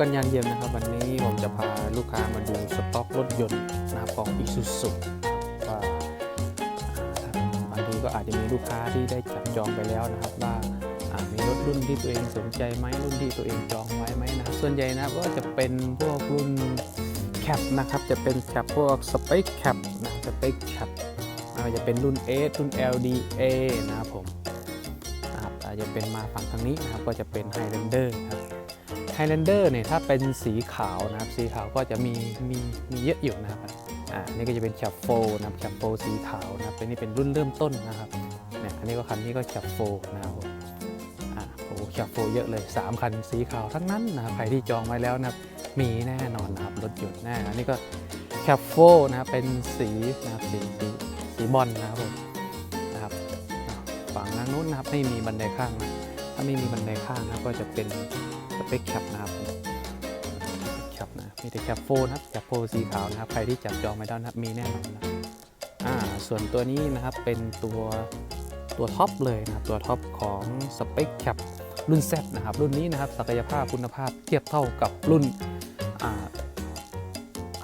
กันยานเยี่ยมนะครับ วันนี้ผมจะพาลูกค้ามาดูสต็อกรถยนต์นะครับของ Isuzu ว่าอ่าบางทีก็อาจจะมีลูกค้าที่ได้จับจองไปแล้วนะครับ ว่ามีรถรุ่นที่ตัวเองสนใจไหมรุ่นที่ตัวเองจองไว้ไหมนะส่วนใหญ่นะก็จะเป็นพวกรุ่นแคปนะครับ จะเป็นแคปพวกสเปคแคปนะสเปคแคปอาจจะเป็นรุ่น S รุ่น LDA นะครับผมอาจจะเป็นมาฝั่งทางนี้นะครับก็จะเป็น Highlander ครับ Highlander เนี่ยถ้าเป็นสีขาวนะครับสีขาวก็จะมีมีมีเยอะอยู่นะครับอ่านี่ก็จะเป็นแคปโฟนะครับแคปโฟสีขาวนะครับเป็นนี่เป็นรุ่นเริ่มต้นนะครับเนี่ยอันนี้ก็คันนี้ก็แคปโฟนะครับอ่าโอ้แคปโฟเยอะเลย 3 คันสีขาวทั้งนั้นนะครับใครที่จองไว้แล้วนะครับมีแน่นอนนะครับรถยนต์แน่อันนี้ก็แคปโฟนะครับเป็นสีนะครับสีสีสีบอลนะครับผมนะครับฝั่งด้านนู้นนะครับไม่มีบันไดข้างนะถ้าไม่มีบันไดข้างนะครับก็จะเป็น สเปคแคปนะครับแคปนะมีแต่แคปโฟนะครับแคปโฟสีขาวนะครับใครที่จับจองไม่ได้นะครับมีแน่นอนนะอ่าส่วนตัวนี้นะครับเป็นตัวตัวท็อปเลยนะครับตัวท็อปของสเปคแคปรุ่น Z นะครับรุ่นนี้นะครับศักยภาพคุณภาพเทียบเท่ากับรุ่น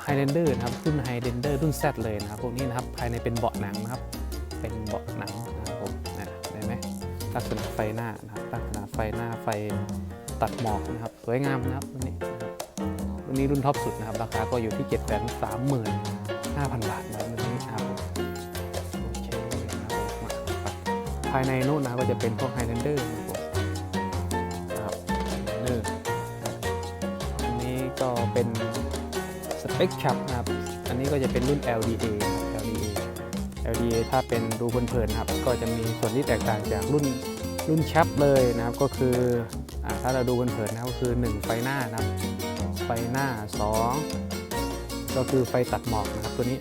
ไฮเลนเดอร์นะครับรุ่นไฮเลนเดอร์รุ่น Z เลยนะครับพวกนี้นะครับภายในเป็นเบาะหนังนะครับเป็นเบาะหนังนะครับผมนะได้ไหมลักษณะไฟหน้านะครับลักษณะไฟหน้าไฟ ตัดหมอกนะครับ สวยงามนะครับรุ่นนี้นะครับรุ่นนี้รุ่นท็อปสุดนะครับ ราคาก็อยู่ที่7 3 5 0 0 0บาทนะครับรุ่นนี้ครับโอเคนะครับมาภายในนู้นนะก็จะเป็นพวกไฮแลนเดอร์นะครับไฮแลนเดอร์อันนี้ก็เป็นสเปคแคปนะครับ อันนี้ก็จะเป็นรุ่น LDA LDA LDA ถ้าเป็นดูเพลินๆนะครับ ก็จะมีส่วนที่แตกต่างจากรุ่น รุ่นแคปเลยนะครับก็คืออถ้าเราดูเผินนะครับก็คือ 1 ไฟหน้านะครับ ไฟหน้า 2 ก็คือไฟตัดหมอกนะครับ ตัวนี้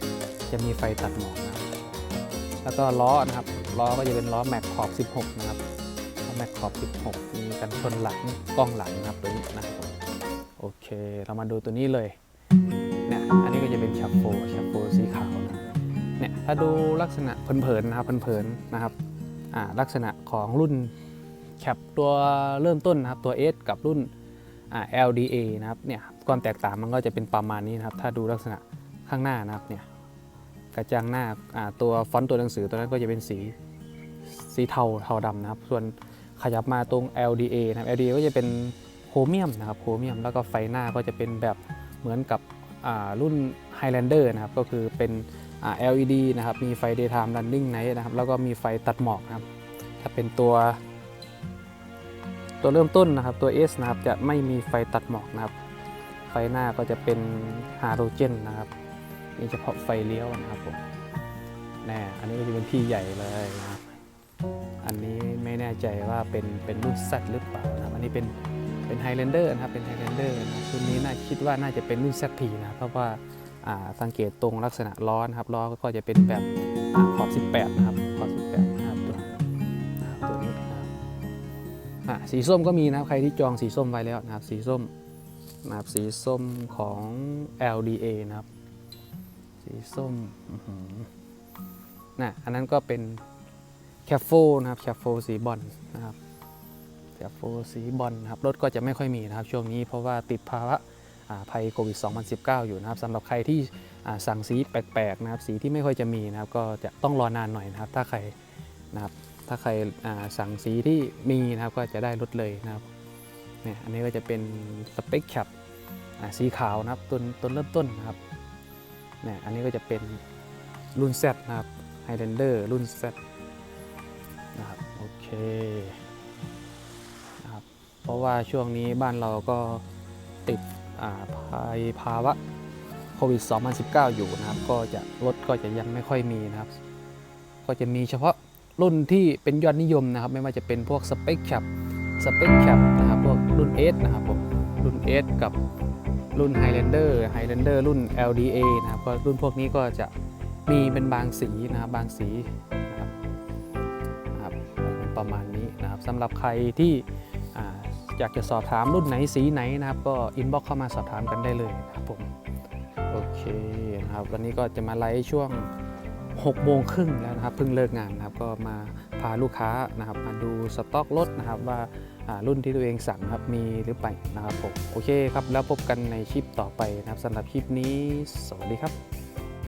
จะมีไฟตัดหมอกนะครับแล้วก็ล้อนะครับล้อก็จะเป็นล้อแม็กขอบ 16 นะครับล้อแม็กขอบ 16 มีกันชนหลังกล้องหลังนะครับตัวนี้นะครับโอเค เรามาดูตัวนี้เลยเนี่ยอันนี้ก็จะเป็นแชปโฟแชปโฟสีขาวนะเนี่ยถ้าดูลักษณะเผินๆนะครับเผินๆนะครับ ลักษณะของรุ่นแคปตัวเริ่มต้นนะครับตัว S กับรุ่น LDA นะครับเนี่ยความแตกต่างมันก็จะเป็นประมาณนี้นะครับ ถ้าดูลักษณะข้างหน้านะครับเนี่ยกระจังหน้าาตัวฟอนต์ตัวหนังสือตัวนั้นก็จะเป็นสีสีเทาเทาดำนะครับ ส่วนขยับมาตรง LDA นะครับ LDA ก็จะเป็นโครเมียมนะครับโครเมียมแล้วก็ไฟหน้าก็จะเป็นแบบเหมือนกับรุ่น Highlander นะครับก็คือเป็น LED นะครับ มีไฟ daytime running night นะครับ แล้วก็มีไฟตัดหมอกนะครับ ถ้าเป็นตัว ตัวเริ่มต้นนะครับ ตัว S นะครับ จะไม่มีไฟตัดหมอกนะครับ ไฟหน้าก็จะเป็นฮาโลเจนนะครับ มีเฉพาะไฟเลี้ยวนะครับผมแน่อันนี้ก็จะเป็นพี่ใหญ่เลยนะครับ อันนี้ไม่แน่ใจว่าเป็นเป็นรุ่น Z หรือเปล่านะครับ อันนี้เป็นเป็น Highlander นะครับ เป็น Highlander นะครับรุ่นนี้น่าคิดว่าน่าจะเป็นรุ่น ZT นะครับเพราะว่า สังเกตตรงลักษณะล้อนะครับล้อก็จะเป็นแบบอาขอบ 18 นะครับขอบ 18 นะครับตัวนะครับตัวนี้นะครับสีส้มก็มีนะครับใครที่จองสีส้มไว้แล้วนะครับสีส้มนะครับสีส้มของ LDA นะครับ สีส้มนะอันนั้นก็เป็นแคฟโฟนะครับแคฟโฟสีบอลนะครับแคฟโฟสีบอลนะครับรถก็จะไม่ค่อยมีนะครับช่วงนี้เพราะว่าติดภาวะ ภัยโควิด 2019 อยู่นะครับสำหรับใครที่สั่งสีแปลกๆนะครับสีที่ไม่ค่อยจะมีนะครับก็จะต้องรอนานหน่อยนะครับ ถ้าใครนะครับถ้าใครสั่งสีที่มีนะครับก็จะได้ลดเลยนะครับเนี่ยอันนี้ก็จะเป็นสเปคแคปสีขาวนะครับต้นต้นเริ่มต้นนะครับเนี่ยอันนี้ก็จะเป็นรุ่น Z นะครับ Highlander รุ่น Z นะครับโอเคนะครับเพราะว่าช่วงนี้บ้านเราก็ติด อ่ายภาวะโควิด 2019 อยู่นะครับ ก็จะรถก็จะยังไม่ค่อยมีนะครับ ก็จะมีเฉพาะรุ่นที่เป็นยอดนิยมนะครับ ไม่ว่าจะเป็นพวกสเปคแคปสเปคแคปนะครับ พวกรุ่น S นะครับผมรุ่น S กับรุ่น Highlander Highlander รุ่น LDA นะครับก็รุ่นพวกนี้ก็จะมีเป็นบางสีนะครับบางสีนะครับนะครับประมาณนี้นะครับสำหรับใครที่ อยากจะสอบถามรุ่นไหนสีไหนนะครับ ก็อินบ็อกเข้ามาสอบถามกันได้เลยนะครับผมโอเคนะครับวันนี้ก็จะมาไลฟ์ช่วง6โมงครึ่งแล้วนะครับเพิ่งเลิกงานนะครับก็มาพาลูกค้านะครับมาดูสต็อกรถนะครับว่าอ่ารุ่นที่ตัวเองสั่งครับมีหรือเปล่านะครับผมโอเคครับแล้วพบกันในคลิปต่อไปนะครับสำหรับคลิปนี้ สวัสดีครับ